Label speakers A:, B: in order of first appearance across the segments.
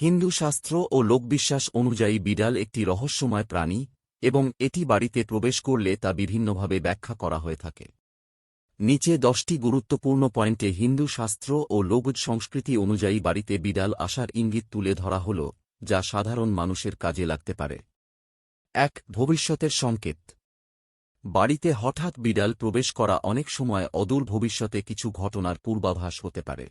A: হিন্দু শাস্ত্র ও লোকবিশ্বাস অনুযায়ী বিড়াল একটি রহস্যময় প্রাণী, এবং এটি বাড়িতে প্রবেশ করলে তা বিভিন্নভাবে ব্যাখ্যা করা হয়ে থাকে। নিচে দশটি গুরুত্বপূর্ণ পয়েন্টে হিন্দু শাস্ত্র ও লোক সংস্কৃতি অনুযায়ী বাড়িতে বিড়াল আসার ইঙ্গিত তুলে ধরা হল, যা সাধারণ মানুষের কাজে লাগতে পারে। এক, ভবিষ্যতের সংকেত। বাড়িতে হঠাৎ বিড়াল প্রবেশ করা অনেক সময় অদূর ভবিষ্যতে কিছু ঘটনার পূর্বাভাস হতে পারে।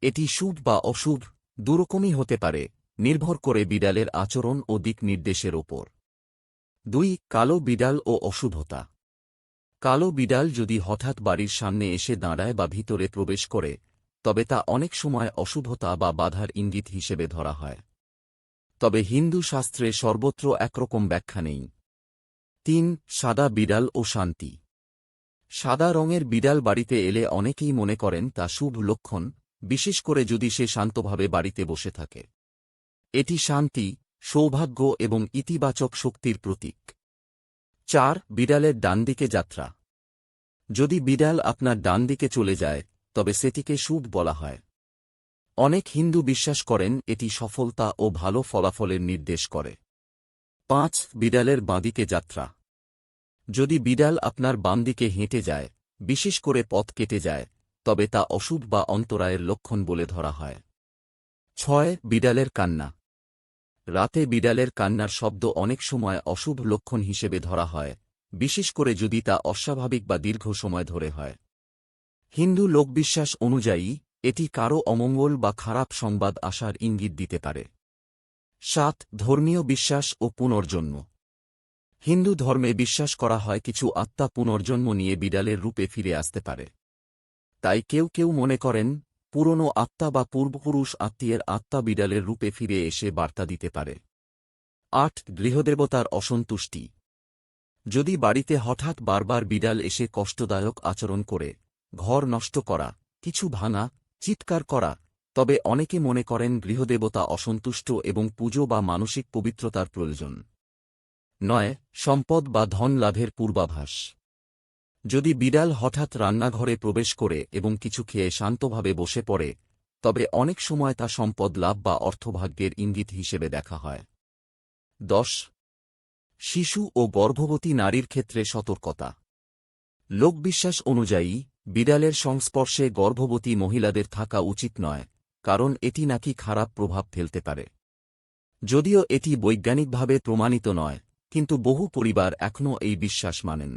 A: এটি শুভ বা অশুভ দুরকমই হতে পারে, নির্ভর করে বিড়ালের আচরণ ও দিক নির্দেশের ওপর। দুই, কালো বিড়াল ও অশুভতা। কালো বিড়াল যদি হঠাৎ বাড়ির সামনে এসে দাঁড়ায় বা ভিতরে প্রবেশ করে, তবে তা অনেক সময় অশুভতা বা বাধার ইঙ্গিত হিসেবে ধরা হয়। তবে হিন্দু শাস্ত্রে সর্বত্র একরকম ব্যাখ্যা নেই। তিন, সাদা বিড়াল ও শান্তি। সাদা রঙের বিড়াল বাড়িতে এলে অনেকেই মনে করেন তা শুভ লক্ষণ বিশেষ করে যদি সে শান্তভাবে বাড়িতে বসে থাকে। এটি শান্তি, সৌভাগ্য এবং ইতিবাচক শক্তির প্রতীক। চার, বিড়ালের ডানদিকে যাত্রা। যদি বিড়াল আপনার ডান দিকে চলে যায়, তবে সেটিকে শুভ বলা হয়। অনেক হিন্দু বিশ্বাস করেন এটি সফলতা ও ভালো ফলাফলের নির্দেশ করে। পাঁচ, বিড়ালের বাঁদিকে যাত্রা। যদি বিড়াল আপনার বাম দিকে হেঁটে যায়, বিশেষ করে পথ কেটে যায় তবে তা অশুভ বা অন্তরায়ের লক্ষণ বলে ধরা হয়। ছয়, বিড়ালের কান্না। রাতে বিড়ালের কান্নার শব্দ অনেক সময় অশুভ লক্ষণ হিসেবে ধরা হয়, বিশেষ করে যদি তা অস্বাভাবিক বা দীর্ঘ সময় ধরে হয়। হিন্দু লোকবিশ্বাস অনুযায়ী, এটি কারও অমঙ্গল বা খারাপ সংবাদ আসার ইঙ্গিত দিতে পারে। সাত, ধর্মীয় বিশ্বাস ও পুনর্জন্ম। হিন্দু ধর্মে বিশ্বাস করা হয় কিছু আত্মা পুনর্জন্ম নিয়ে বিড়ালের রূপে ফিরে আসতে পারে। তাই কেউ কেউ মনে করেন, পুরনো আত্মা বা পূর্বপুরুষ আত্মীয়ের আত্মা বিড়ালের রূপে ফিরে এসে বার্তা দিতে পারে। আট, গৃহদেবতার অসন্তুষ্টি। যদি বাড়িতে হঠাৎ বারবার বিড়াল এসে কষ্টদায়ক আচরণ করে, ঘর নষ্ট করা, কিছু ভাঙা, চিৎকার করা, তবে অনেকে মনে করেন গৃহদেবতা অসন্তুষ্ট এবং পুজো বা মানসিক পবিত্রতার প্রয়োজন। নয়, সম্পদ বা ধন লাভের পূর্বাভাস। যদি বিড়াল হঠাৎ রান্নাঘরে প্রবেশ করে এবং কিছু খেয়ে শান্তভাবে বসে পড়ে, তবে অনেক সময় তা সম্পদ লাভ বা অর্থভাগ্যের ইঙ্গিত হিসেবে দেখা হয়। দশ, শিশু ও গর্ভবতী নারীর ক্ষেত্রে সতর্কতা। লোকবিশ্বাস অনুযায়ী, বিড়ালের সংস্পর্শে গর্ভবতী মহিলাদের থাকা উচিত নয়, কারণ এটি নাকি খারাপ প্রভাব ফেলতে পারে। যদিও এটি বৈজ্ঞানিকভাবে প্রমাণিত নয়, কিন্তু বহু পরিবার এখনও এই বিশ্বাস মানেন।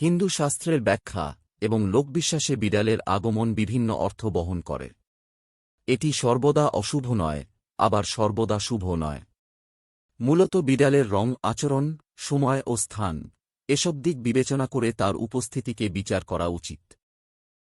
A: হিন্দু শাস্ত্রের ব্যাখ্যা এবং লোকবিশ্বাসে বিড়ালের আগমন বিভিন্ন অর্থ বহন করে। এটি সর্বদা অশুভ নয়, আবার সর্বদা শুভ নয়। মূলত বিড়ালের রং, আচরণ, সময় ও স্থান, এসব দিক বিবেচনা করে তার উপস্থিতিকে বিচার করা উচিত।